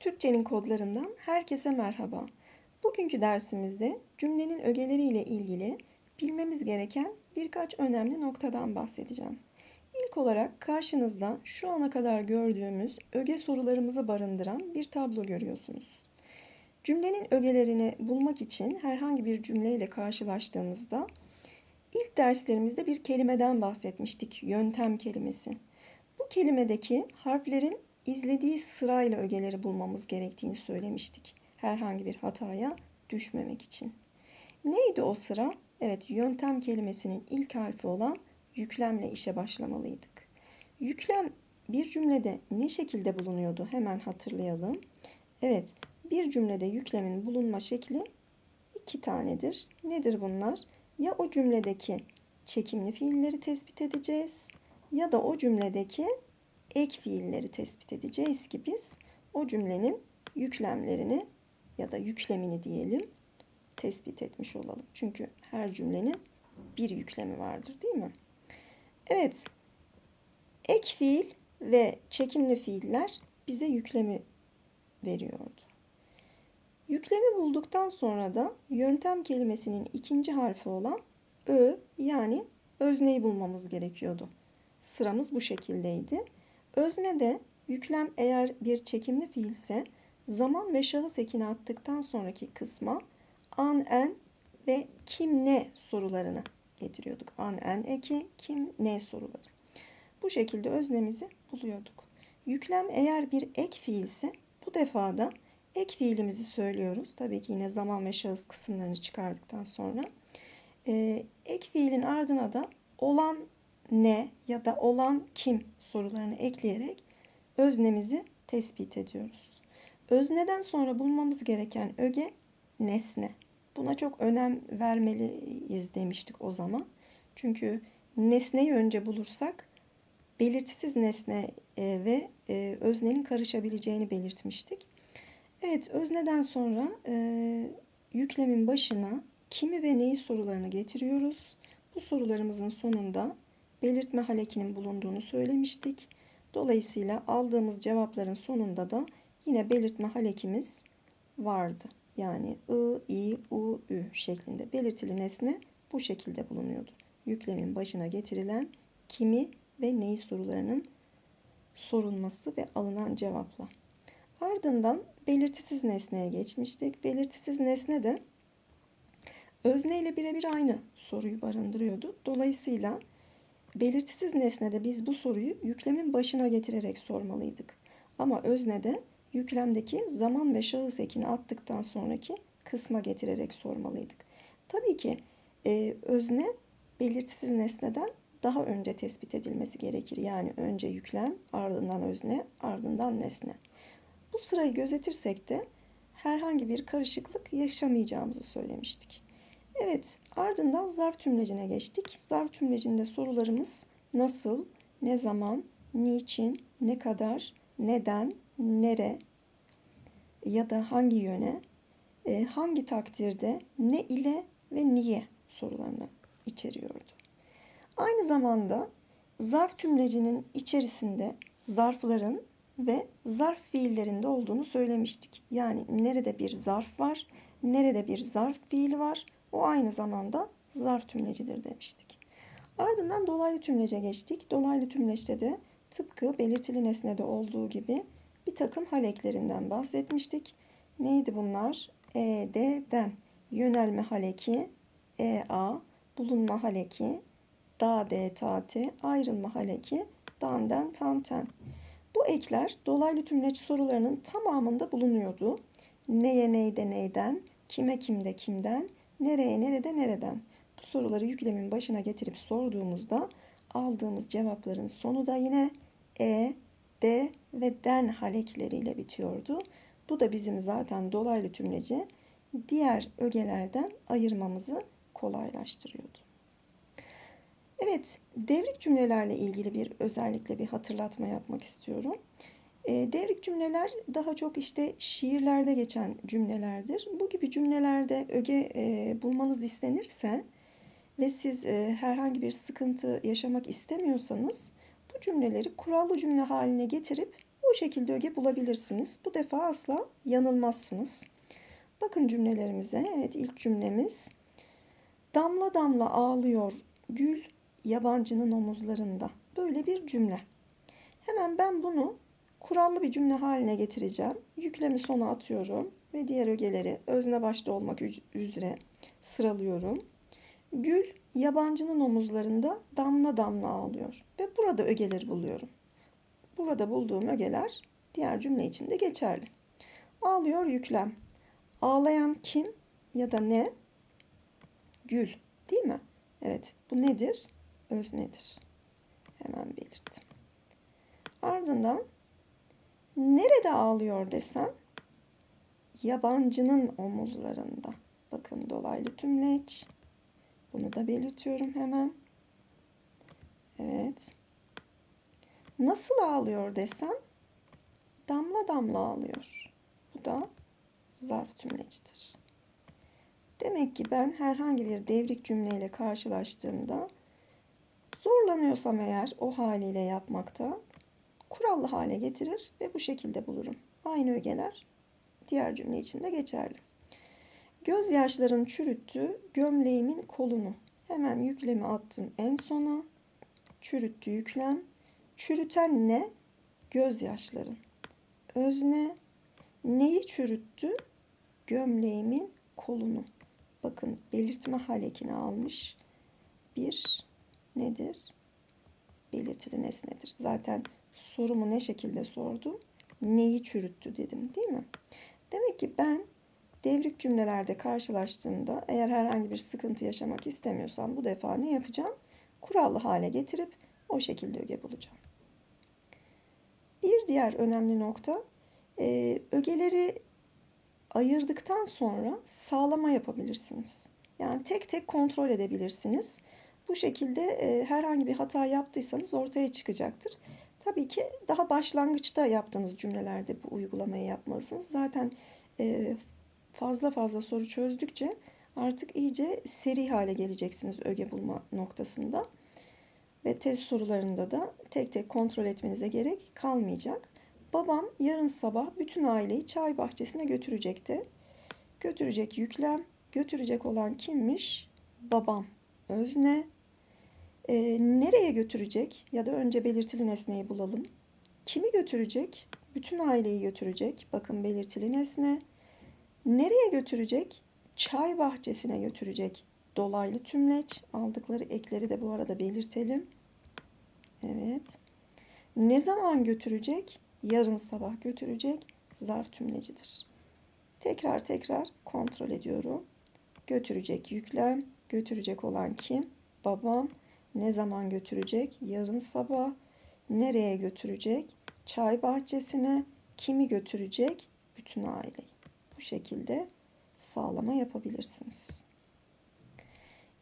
Türkçenin kodlarından herkese merhaba. Bugünkü dersimizde cümlenin ögeleriyle ilgili bilmemiz gereken birkaç önemli noktadan bahsedeceğim. İlk olarak karşınızda şu ana kadar gördüğümüz öge sorularımızı barındıran bir tablo görüyorsunuz. Cümlenin ögelerini bulmak için herhangi bir cümleyle karşılaştığımızda ilk derslerimizde bir kelimeden bahsetmiştik, yöntem kelimesi. Bu kelimedeki harflerin izlediği sırayla ögeleri bulmamız gerektiğini söylemiştik. Herhangi bir hataya düşmemek için. Neydi o sıra? Evet, yöntem kelimesinin ilk harfi olan yüklemle işe başlamalıydık. Yüklem bir cümlede ne şekilde bulunuyordu? Hemen hatırlayalım. Evet, bir cümlede yüklemin bulunma şekli iki tanedir. Nedir bunlar? Ya o cümledeki çekimli fiilleri tespit edeceğiz ya da o cümledeki ek fiilleri tespit edeceğiz ki biz o cümlenin yüklemlerini ya da yüklemini diyelim tespit etmiş olalım. Çünkü her cümlenin bir yüklemi vardır değil mi? Evet. Ek fiil ve çekimli fiiller bize yüklemi veriyordu. Yüklemi bulduktan sonra da yöntem kelimesinin ikinci harfi olan ö yani özneyi bulmamız gerekiyordu. Sıramız bu şekildeydi. Özne de yüklem eğer bir çekimli fiilse zaman ve şahıs ekini attıktan sonraki kısma an, en ve kim ne sorularını getiriyorduk. An, en eki, kim ne soruları. Bu şekilde öznemizi buluyorduk. Yüklem eğer bir ek fiilse bu defa da ek fiilimizi söylüyoruz. Tabii ki yine zaman ve şahıs kısımlarını çıkardıktan sonra. Ee, ek fiilin ardına da olan ne ya da olan kim sorularını ekleyerek öznemizi tespit ediyoruz. Özneden sonra bulmamız gereken öge nesne. Buna çok önem vermeliyiz demiştik o zaman. Çünkü nesneyi önce bulursak belirtisiz nesne e, ve e, öznenin karışabileceğini belirtmiştik. Evet, özneden sonra e, yüklemin başına kimi ve neyi sorularını getiriyoruz. Bu sorularımızın sonunda belirtme halekinin bulunduğunu söylemiştik. Dolayısıyla aldığımız cevapların sonunda da yine belirtme halekimiz vardı. Yani I, I, U, Ü şeklinde belirtili nesne bu şekilde bulunuyordu. Yüklemin başına getirilen kimi ve neyi sorularının sorulması ve alınan cevapla. Ardından belirtisiz nesneye geçmiştik. Belirtisiz nesne de özne ile birebir aynı soruyu barındırıyordu. Dolayısıyla belirtisiz nesnede biz bu soruyu yüklemin başına getirerek sormalıydık. Ama öznede yüklemdeki zaman ve şahıs ekini attıktan sonraki kısma getirerek sormalıydık. Tabii ki e, özne belirtisiz nesneden daha önce tespit edilmesi gerekir. Yani önce yüklem, ardından özne, ardından nesne. Bu sırayı gözetirsek de herhangi bir karışıklık yaşamayacağımızı söylemiştik. Evet, ardından zarf tümlecine geçtik. Zarf tümlecinde sorularımız nasıl, ne zaman, niçin, ne kadar, neden, nere ya da hangi yöne, e, hangi takdirde, ne ile ve niye sorularını içeriyordu. Aynı zamanda zarf tümlecinin içerisinde zarfların ve zarf fiillerinde olduğunu söylemiştik. Yani nerede bir zarf var, nerede bir zarf fiili var, o aynı zamanda zarf tümlecidir demiştik. Ardından dolaylı tümlece geçtik. Dolaylı tümleçte de tıpkı belirtili nesnede olduğu gibi bir takım hal eklerinden bahsetmiştik. Neydi bunlar? E, D, den. Yönelme haleki, E, A, bulunma haleki, da, D, ta, t, ayrılma haleki, dan, den, tam, ten. Bu ekler dolaylı tümleç sorularının tamamında bulunuyordu. Neye, neyde, neyden, kime, kimde, kimden, nereye, nerede, nereden? Bu soruları yüklemin başına getirip sorduğumuzda aldığımız cevapların sonu da yine e, d ve den halekleriyle bitiyordu. Bu da bizim zaten dolaylı tümleci diğer ögelerden ayırmamızı kolaylaştırıyordu. Evet, devrik cümlelerle ilgili bir özellikle bir hatırlatma yapmak istiyorum. E, devrik cümleler daha çok işte şiirlerde geçen cümlelerdir. Bu gibi cümlelerde öge e, bulmanız istenirse ve siz e, herhangi bir sıkıntı yaşamak istemiyorsanız bu cümleleri kurallı cümle haline getirip O şekilde öge bulabilirsiniz. Bu defa asla yanılmazsınız. Bakın cümlelerimize. Evet ilk cümlemiz. Damla damla ağlıyor gül yabancının omuzlarında. Böyle bir cümle. Hemen ben bunu kurallı bir cümle haline getireceğim. Yüklemi sona atıyorum ve diğer ögeleri özne başta olmak üzere sıralıyorum. Gül yabancının omuzlarında damla damla ağlıyor ve burada ögeleri buluyorum. Burada bulduğum ögeler diğer cümle için de geçerli. Ağlıyor yüklem. Ağlayan kim ya da ne? Gül, değil mi? Evet, bu nedir? Öznedir. Hemen belirttim. Ardından nerede ağlıyor desem yabancının omuzlarında. Bakın dolaylı tümleç. Bunu da belirtiyorum hemen. Evet. Nasıl ağlıyor desem damla damla ağlıyor. Bu da zarf tümlecidir. Demek ki ben herhangi bir devrik cümleyle karşılaştığımda zorlanıyorsam eğer o haliyle yapmakta kurallı hale getirir ve bu şekilde bulurum. Aynı ögeler diğer cümle için de geçerli. Gözyaşların çürüttü gömleğimin kolunu. Hemen yüklemi attım en sona. Çürüttü yüklem. Çürüten ne? Gözyaşların. Özne neyi çürüttü? Gömleğimin kolunu. Bakın belirtme halekini almış. Bir nedir? Belirtili nesnedir. Zaten sorumu ne şekilde sordu? Neyi çürüttü dedim değil mi? Demek ki ben devrik cümlelerde karşılaştığımda eğer herhangi bir sıkıntı yaşamak istemiyorsam bu defa ne yapacağım? Kurallı hale getirip o şekilde öge bulacağım. Bir diğer önemli nokta e, ögeleri ayırdıktan sonra sağlama yapabilirsiniz. Yani tek tek kontrol edebilirsiniz. Bu şekilde e, herhangi bir hata yaptıysanız ortaya çıkacaktır. Tabii ki daha başlangıçta yaptığınız cümlelerde bu uygulamayı yapmalısınız. Zaten e, fazla fazla soru çözdükçe artık iyice seri hale geleceksiniz öge bulma noktasında. Ve test sorularında da tek tek kontrol etmenize gerek kalmayacak. Babam yarın sabah bütün aileyi çay bahçesine götürecekti. Götürecek yüklem, götürecek olan kimmiş? Babam. Özne. E, nereye götürecek? Ya da önce belirtili nesneyi bulalım. Kimi götürecek? Bütün aileyi götürecek. Bakın belirtili nesne. Nereye götürecek? Çay bahçesine götürecek. Dolaylı tümleç. Aldıkları ekleri de bu arada belirtelim. Evet. Ne zaman götürecek? Yarın sabah götürecek. Zarf tümlecidir. Tekrar tekrar kontrol ediyorum. Götürecek yüklem. Götürecek olan kim? Babam. Ne zaman götürecek? Yarın sabah. Nereye götürecek? Çay bahçesine. Kimi götürecek? Bütün aileyi. Bu şekilde sağlama yapabilirsiniz.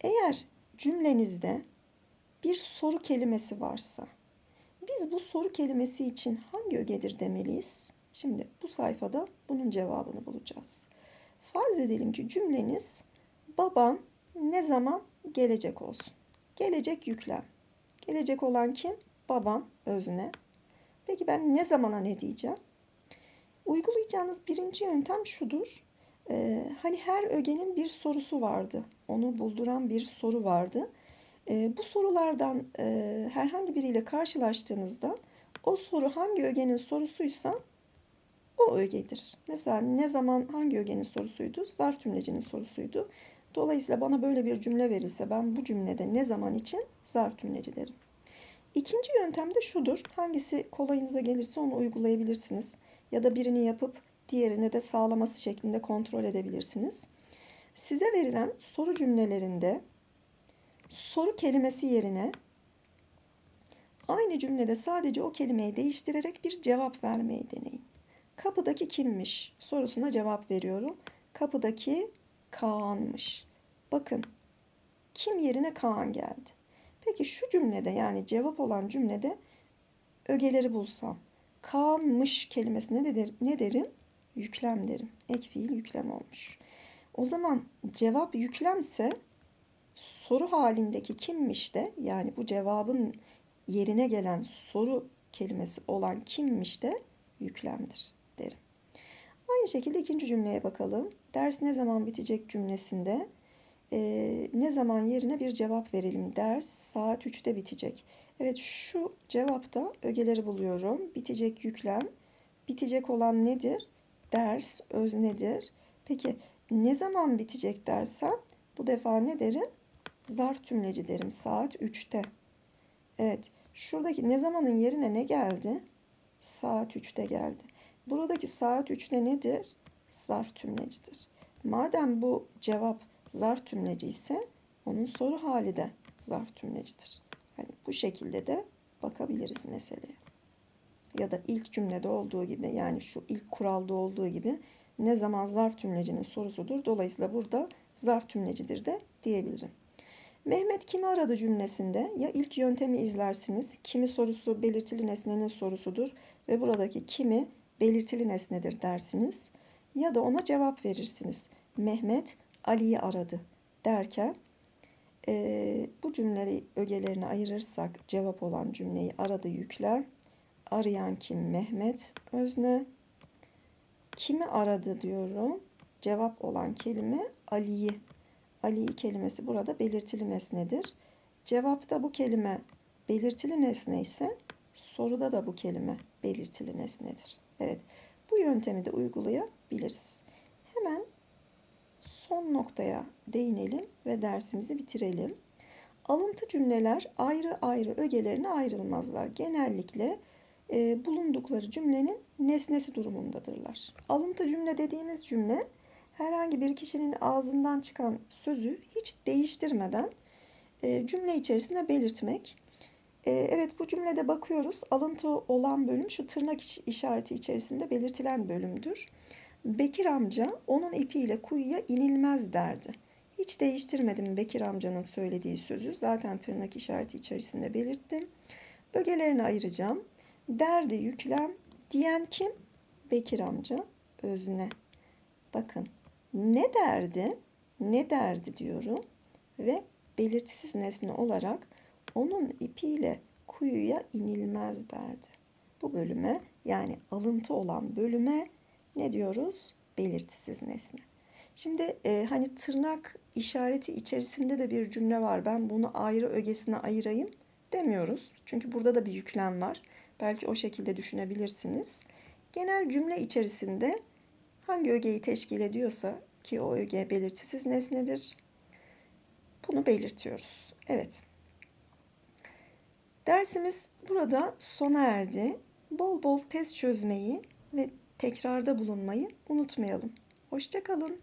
Eğer cümlenizde bir soru kelimesi varsa biz bu soru kelimesi için hangi ögedir demeliyiz? Şimdi bu sayfada bunun cevabını bulacağız. Farz edelim ki cümleniz baban ne zaman gelecek olsun. Gelecek yüklem. Gelecek olan kim? Baban özne. Peki ben ne zamana ne diyeceğim? Uygulayacağınız birinci yöntem şudur. Ee, hani her ögenin bir sorusu vardı. Onu bulduran bir soru vardı. Ee, bu sorulardan e, herhangi biriyle karşılaştığınızda o soru hangi ögenin sorusuysa o ögedir. Mesela ne zaman hangi ögenin sorusuydu? Zarf tümlecinin sorusuydu. Dolayısıyla bana böyle bir cümle verilse ben bu cümlede ne zaman için zarf tümleci derim. İkinci yöntem de şudur. Hangisi kolayınıza gelirse onu uygulayabilirsiniz. Ya da birini yapıp diğerini de sağlaması şeklinde kontrol edebilirsiniz. Size verilen soru cümlelerinde soru kelimesi yerine aynı cümlede sadece o kelimeyi değiştirerek bir cevap vermeyi deneyin. Kapıdaki kimmiş sorusuna cevap veriyorum. Kapıdaki Kaan'mış. Bakın kim yerine Kaan geldi. Peki şu cümlede yani cevap olan cümlede ögeleri bulsam Kaan'mış kelimesi ne, der, ne derim? Yüklem derim. Ek fiil yüklem olmuş. O zaman cevap yüklemse soru halindeki kimmiş de yani bu cevabın yerine gelen soru kelimesi olan kimmiş de yüklemdir derim. Aynı şekilde ikinci cümleye bakalım. Ders ne zaman bitecek cümlesinde e, ne zaman yerine bir cevap verelim. Ders saat 3'te bitecek. Evet şu cevapta ögeleri buluyorum. Bitecek yüklem. Bitecek olan nedir? Ders öznedir. Peki ne zaman bitecek dersem bu defa ne derim? Zarf tümleci derim. Saat 3'te. Evet. Şuradaki ne zamanın yerine ne geldi? Saat 3'te geldi. Buradaki saat 3'te nedir? Zarf tümlecidir. Madem bu cevap zarf tümleci ise onun soru hali de zarf tümlecidir. Hani bu şekilde de bakabiliriz meseleye. Ya da ilk cümlede olduğu gibi yani şu ilk kuralda olduğu gibi ne zaman zarf tümlecinin sorusudur. Dolayısıyla burada zarf tümlecidir de diyebilirim. Mehmet kimi aradı cümlesinde ya ilk yöntemi izlersiniz. Kimi sorusu belirtili nesnenin sorusudur ve buradaki kimi belirtili nesnedir dersiniz. Ya da ona cevap verirsiniz. Mehmet Ali'yi aradı derken e, bu cümleleri ögelerine ayırırsak cevap olan cümleyi aradı yüklem. Arayan kim? Mehmet özne. Kimi aradı diyorum. Cevap olan kelime Ali'yi. Ali kelimesi burada belirtili nesnedir. Cevapta bu kelime belirtili nesne ise soruda da bu kelime belirtili nesnedir. Evet bu yöntemi de uygulayabiliriz. Hemen son noktaya değinelim ve dersimizi bitirelim. Alıntı cümleler ayrı ayrı ögelerine ayrılmazlar. Genellikle e, bulundukları cümlenin nesnesi durumundadırlar. Alıntı cümle dediğimiz cümle herhangi bir kişinin ağzından çıkan sözü hiç değiştirmeden e, cümle içerisinde belirtmek. E, evet bu cümlede bakıyoruz. Alıntı olan bölüm şu tırnak işareti içerisinde belirtilen bölümdür. Bekir amca onun ipiyle kuyuya inilmez derdi. Hiç değiştirmedim Bekir amcanın söylediği sözü. Zaten tırnak işareti içerisinde belirttim. Ögelerini ayıracağım. Derdi yüklem diyen kim? Bekir amca özne. Bakın ne derdi? Ne derdi diyorum ve belirtisiz nesne olarak onun ipiyle kuyuya inilmez derdi. Bu bölüme yani alıntı olan bölüme ne diyoruz? Belirtisiz nesne. Şimdi e, hani tırnak işareti içerisinde de bir cümle var. Ben bunu ayrı ögesine ayırayım demiyoruz. Çünkü burada da bir yüklem var. Belki o şekilde düşünebilirsiniz. Genel cümle içerisinde hangi ögeyi teşkil ediyorsa ki o öge belirtisiz nesnedir. Bunu belirtiyoruz. Evet. Dersimiz burada sona erdi. Bol bol test çözmeyi ve tekrarda bulunmayı unutmayalım. Hoşçakalın.